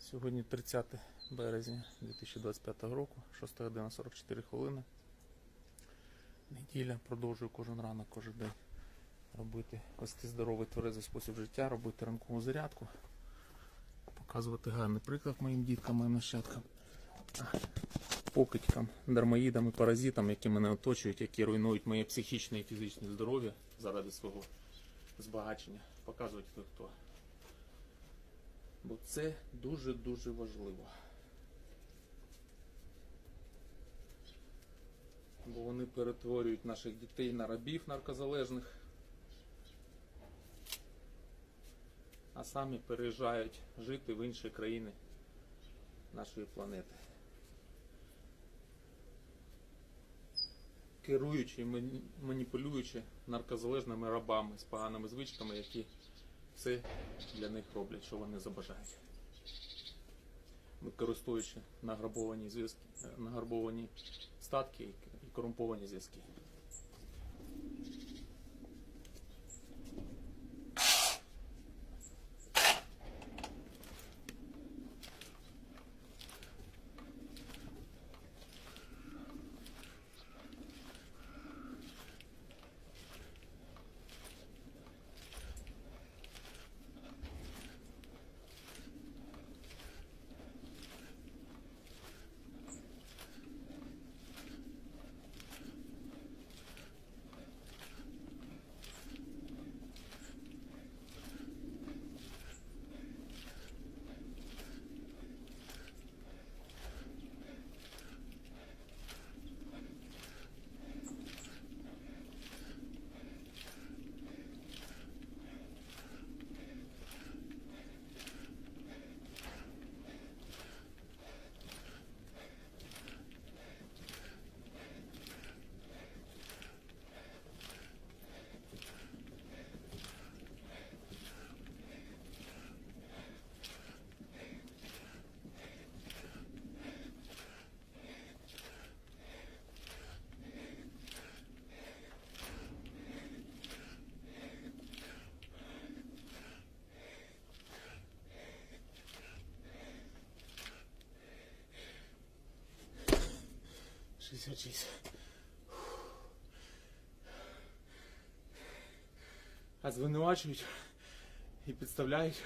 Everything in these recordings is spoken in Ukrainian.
Сьогодні 30 березня 2025 року, 6 година 44 хвилини. Неділя, продовжую кожен ранок, кожен день робити, вести здоровий тверезий спосіб життя, робити ранкову зарядку, показувати гарний приклад моїм діткам, моїм нащадкам, покидькам, дармоїдам і паразитам, які мене оточують, які руйнують моє психічне і фізичне здоров'я заради свого збагачення. Показувати хто хто. Це дуже-дуже важливо. Бо вони перетворюють наших дітей на рабів наркозалежних, а самі переїжджають жити в інші країни нашої планети. Керуючи і маніпулюючи наркозалежними рабами з поганими звичками, які все для них роблять, що вони забажають. Використовуючи награбовані зв'язки, е, награбовані статки і і корумповані зв'язки. Шістдесят шість. А звинувачують і підставляють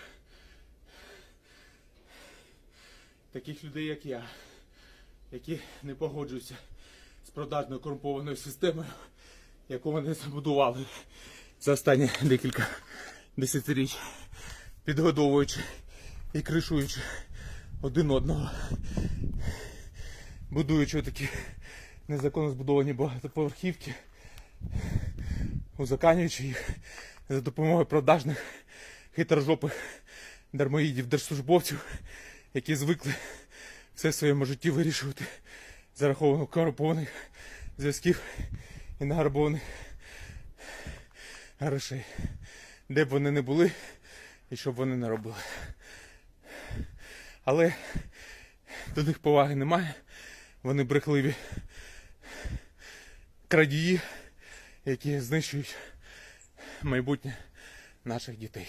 таких людей, як я, які не погоджуються з продажною корумпованою системою, яку вони забудували за останні декілька десятиріч, підгодовуючи і кришуючи один одного, будуючи такі незаконно збудовані багатоповерхівки, узаканюючи їх за допомогою продажних хитрожопих дармоїдів держслужбовців, які звикли все в своєму житті вирішувати за рахунок корумпованих зв'язків і награбованих грошей. Де б вони не були і що б вони не робили. Але до них поваги немає. Вони брехливі крадії, які знищують майбутнє наших дітей.